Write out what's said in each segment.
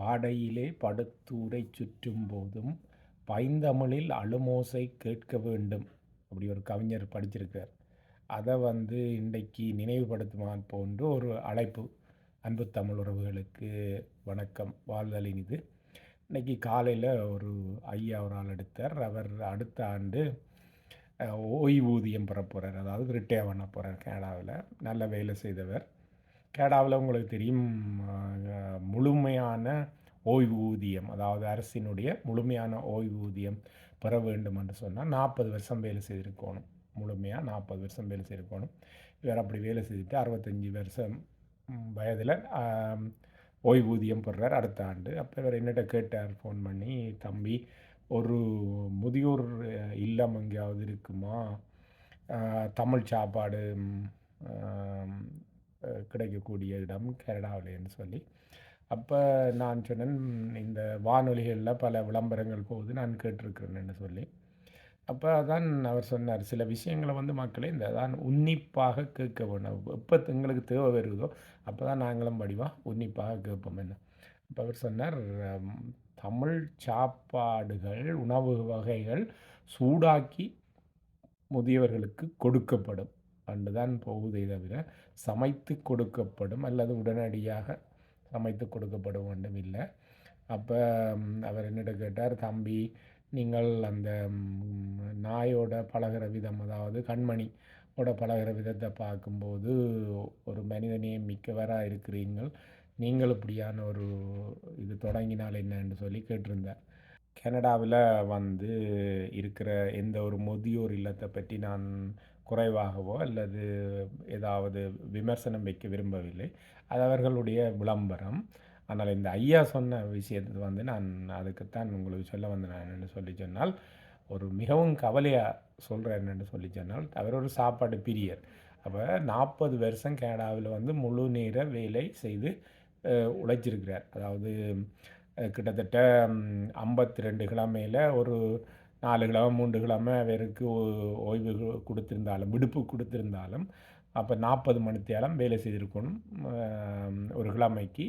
பாடையிலே படுத்தூரை சுற்றும் போதும் பைந்தமிழில் அழுமோசை கேட்க வேண்டும் அப்படி ஒரு கவிஞர் படிச்சிருக்கார். அதை வந்து இன்றைக்கு நினைவுபடுத்துமான் போன்று ஒரு அழைப்பு. அன்பு தமிழ் உறவுகளுக்கு வணக்கம். வாழ்தலின் இது. இன்றைக்கி காலையில் ஒரு ஐயா ஒரு ஆள் எடுத்தார். அவர் அடுத்த ஆண்டு ஓய்வூதியம் பெற போகிறார் அதாவது ரிட்டையர் பண்ண போகிறார் கனடாவில். நல்ல வேலை செய்தவர். கேடாவில் உங்களுக்கு தெரியும் முழுமையான ஓய்வூதியம். அதாவது அரசினுடைய முழுமையான ஓய்வூதியம் பெற வேண்டும் என்று சொன்னால் நாற்பது வருஷம் வேலை செய்திருக்கணும். முழுமையாக நாற்பது வருஷம் வேலை செய்திருக்கணும். இவர் அப்படி வேலை செய்துட்டு அறுபத்தஞ்சி வருஷம் வயதில் ஓய்வூதியம் பெறார் அடுத்த ஆண்டு. அப்போ இவர் என்னிட்ட கேட்டார் ஃபோன் பண்ணி தம்பி ஒரு முதியோர் இல்லம் எங்கேயாவது இருக்குமா? தமிழ் சாப்பாடு கிடைக்கக்கூடிய இடம் கனடாவிலேன்னு சொல்லி. அப்போ நான் சொன்னேன் இந்த வானொலிகளில் பல விளம்பரங்கள் போகுது நான் கேட்டிருக்கிறேன்னு சொல்லி. அப்போ அதான் அவர் சொன்னார் சில விஷயங்களை வந்து மக்களே இந்த தான் உன்னிப்பாக கேட்க வேணும். எப்போ எங்களுக்கு தேவை வருதோ அப்போ தான் நாங்களும் படிவாக உன்னிப்பாக கேட்போம் என்ன அப்போ அவர் சொன்னார் தமிழ் சாப்பாடுகள் உணவு வகைகள் சூடாக்கி முதியவர்களுக்கு கொடுக்கப்படும். கண்டுதான் தான் போகுதே தவிர சமைத்து கொடுக்கப்படும் அல்லது உடனடியாக சமைத்து கொடுக்கப்படும் வேண்டும் இல்லை. அப்போ அவர் என்னிட கேட்டார் தம்பி நீங்கள் அந்த நாயோட பழகிற விதம் அதாவது கண்மணி ஓட பழகிற விதத்தை பார்க்கும்போது ஒரு மனிதனே மிக்கவராக இருக்கிறீங்கள் நீங்கள் இப்படியான ஒரு இது தொடங்கினால் என்னன்னு சொல்லி கேட்டிருந்தேன் கனடாவில் வந்து இருக்கிற எந்த ஒரு முதியோர் இல்லத்தை பற்றி நான் குறைவாகவோ அல்லது ஏதாவது விமர்சனம் வைக்க விரும்பவில்லை. அது அவர்களுடைய விளம்பரம். ஆனால் இந்த ஐயா சொன்ன விஷயத்தை வந்து நான் அதுக்குத்தான் உங்களுக்கு சொல்ல வந்தேன். நான் என்னென்னு சொல்லி சொன்னால் ஒரு மிகவும் கவலையாக சொல்கிறேன் என்னென்னு சொல்லி சொன்னால் அவர் ஒரு சாப்பாடு பிரியர். அப்போ நாற்பது வருஷம் கேனடாவில் வந்து முழு நேர வேலை செய்து உழைச்சிருக்கிறார். அதாவது கிட்டத்தட்ட ஐம்பத்தி ரெண்டு கிழமையில் ஒரு நாலு கிழமை மூன்று கிழமை அவருக்கு ஓய்வு கொடுத்துருந்தாலும் விடுப்பு கொடுத்துருந்தாலும் அப்போ நாற்பது மணித்தேலம் வேலை செய்திருக்கணும். ஒரு கிழமைக்கு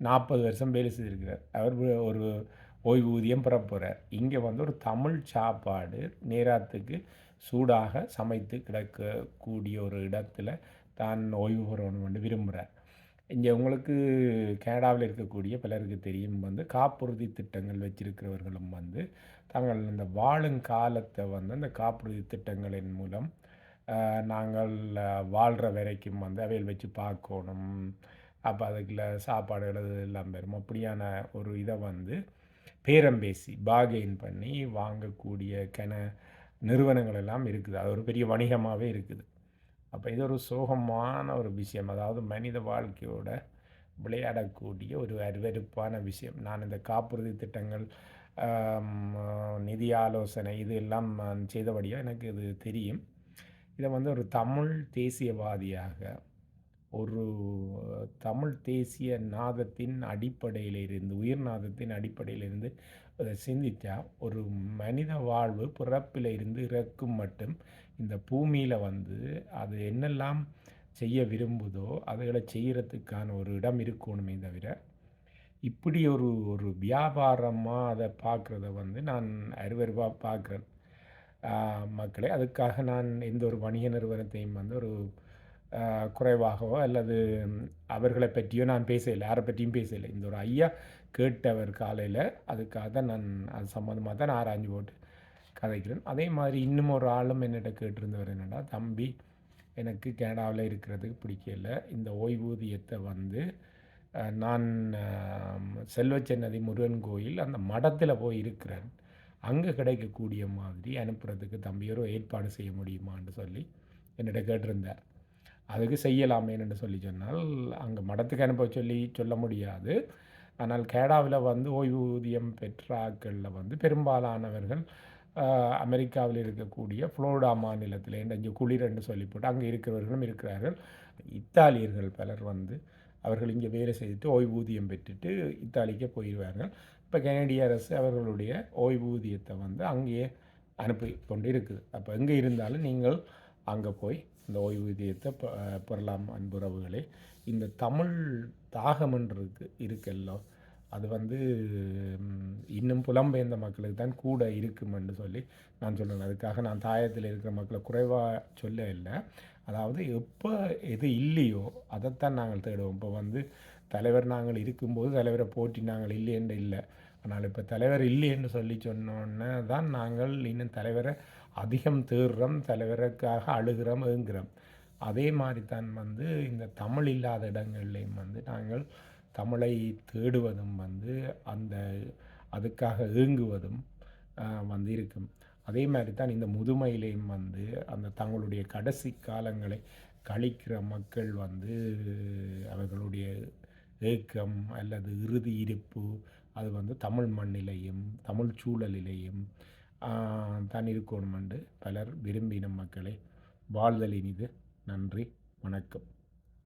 நாற்பது வருஷம் வேலை செய்திருக்கிறார். அவர் ஒரு ஓய்வூதியம் பெற போகிறார் இங்கே வந்து ஒரு தமிழ் சாப்பாடு நேரத்துக்கு சூடாக சமைத்து கிடக்கக்கூடிய ஒரு இடத்துல தான் ஓய்வு பெறணும் விரும்புகிறார் இங்கே உங்களுக்கு கனடாவில் இருக்கக்கூடிய பலருக்கு தெரியும் வந்து காப்புறுதி திட்டங்கள் வச்சிருக்கிறவர்களும் வந்து தாங்கள் இந்த வாழும் காலத்தை வந்து அந்த காப்புறுதி திட்டங்களின் மூலம் நாங்கள் வாழ்கிற வரைக்கும் வந்து அவையில் வச்சு பார்க்கணும். அப்போ அதுக்குள்ள சாப்பாடுகள் எல்லாம் பெறும். அப்படியான ஒரு இதை வந்து பேரம் பேசி பாகெயின் பண்ணி வாங்கக்கூடிய கன நிறுவனங்கள் எல்லாம் இருக்குது. அது ஒரு பெரிய வணிகமாகவே இருக்குது. அப்போ இது ஒரு சோகமான ஒரு விஷயம். அதாவது மனித வாழ்க்கையோட விளையாடக்கூடிய ஒரு அருவருப்பான விஷயம். நான் இந்த காப்புறுதி திட்டங்கள் நிதி ஆலோசனை இது எல்லாம் நான் செய்தபடியாக எனக்கு இது தெரியும். இதை வந்து ஒரு தமிழ் தேசியவாதியாக ஒரு தமிழ் தேசிய நாதத்தின் அடிப்படையிலிருந்து உயிர் நாதத்தின் அடிப்படையிலிருந்து அதை சிந்தித்தா ஒரு மனித வாழ்வு பிறப்பில் இருந்து இறக்கும் மட்டும் இந்த பூமியில் வந்து அது என்னெல்லாம் செய்ய விரும்புதோ அதுகளை செய்கிறதுக்கான ஒரு இடம் இருக்கணுமே தவிர இப்படி ஒரு ஒரு வியாபாரமாக அதை பார்க்குறத வந்து நான் அருவருவாக பார்க்குறேன். மக்களை அதுக்காக நான் எந்த ஒரு வணிக நிறுவனத்தையும் வந்து ஒரு குறைவாகவோ அல்லது அவர்களை பற்றியோ நான் பேசலை யாரை பற்றியும் பேசலை இந்த ஒரு ஐயா கேட்டவர் காலையில் அதுக்காக தான் நான் அது சம்மந்தமாக தான் ஆராய்ஞ்சு போட்டு கதைக்கிறேன். அதே மாதிரி இன்னும் ஒரு ஆளும் என்னிட்ட கேட்டிருந்தவர் என்னென்னா தம்பி எனக்கு கனடாவில் இருக்கிறதுக்கு பிடிக்கல. இந்த ஓய்வூதியத்தை வந்து நான் செல்வச்சன்னதி முருகன் கோயில் அந்த மடத்தில் போய் இருக்கிறேன். அங்கே கிடைக்கக்கூடிய மாதிரி அனுப்புகிறதுக்கு தம்பியரோ ஏற்பாடு செய்ய முடியுமான்னு சொல்லி என்னிட்ட கேட்டிருந்தார். அதுக்கு செய்யலாமேன்னு சொல்லி சொன்னால் அங்கே மடத்துக்கு அனுப்ப சொல்லி சொல்ல முடியாது. ஆனால் கேடாவில் வந்து ஓய்வூதியம் பெற்ற ஆட்களில் வந்து பெரும்பாலானவர்கள் அமெரிக்காவில் இருக்கக்கூடிய ஃப்ளோரிடா மாநிலத்தில் இங்கே குளிர் என்று சொல்லி போட்டு அங்கே இருக்கிறவர்களும் இருக்கிறார்கள். இத்தாலியர்கள் பலர் வந்து அவர்கள் இங்கே வேலை செய்துட்டு ஓய்வூதியம் பெற்றுட்டு இத்தாலிக்கே போயிடுவார்கள் இப்போ கனடிய அரசு அவர்களுடைய ஓய்வூதியத்தை வந்து அங்கேயே அனுப்பி கொண்டு இருக்குது. அப்போ எங்கே இருந்தாலும் நீங்கள் அங்கே போய் இந்த ஓய்வூதியத்தை பெறலாம் அன்புறவுகளே இந்த தமிழ் தாகமன்றிருக்கு இருக்கெல்லாம் அது வந்து இன்னும் புலம்பெயர்ந்த மக்களுக்கு தான் கூட இருக்குமென்று சொல்லி நான் சொல்லணும் அதுக்காக நான் தாயத்தில் இருக்கிற மக்களை குறைவாக சொல்ல இல்லை. அதாவது எப்போ எது இல்லையோ அதைத்தான் நாங்கள் தேடுவோம். இப்போ வந்து தலைவர் நாங்கள் இருக்கும்போது தலைவரை போட்டி நாங்கள் இல்லையென்று இல்லை. ஆனால் இப்போ தலைவர் இல்லைன்னு சொல்லி சொன்னோன்னே தான் நாங்கள் இன்னும் தலைவரை அதிகம் தேடுறோம் தலைவருக்காக அழுகிறோம் ஏங்குறோம். அதே மாதிரி தான் வந்து இந்த தமிழ் இல்லாத இடங்கள்லையும் வந்து நாங்கள் தமிழை தேடுவதும் வந்து அந்த அதுக்காக ஏங்குவதும் வந்து இருக்கும். அதே மாதிரி தான் இந்த முதுமையிலையும் வந்து அந்த தங்களுடைய கடைசி காலங்களை கழிக்கிற மக்கள் வந்து அவர்களுடைய ஏக்கம் அல்லது இறுதி இருப்பு அது வந்து தமிழ் மண்ணிலையும் தமிழ் சூழலிலையும் தான் இருக்கணும் என்று பலர் விரும்பின மக்களை வாழ்தல் இனிது நன்றி வணக்கம்.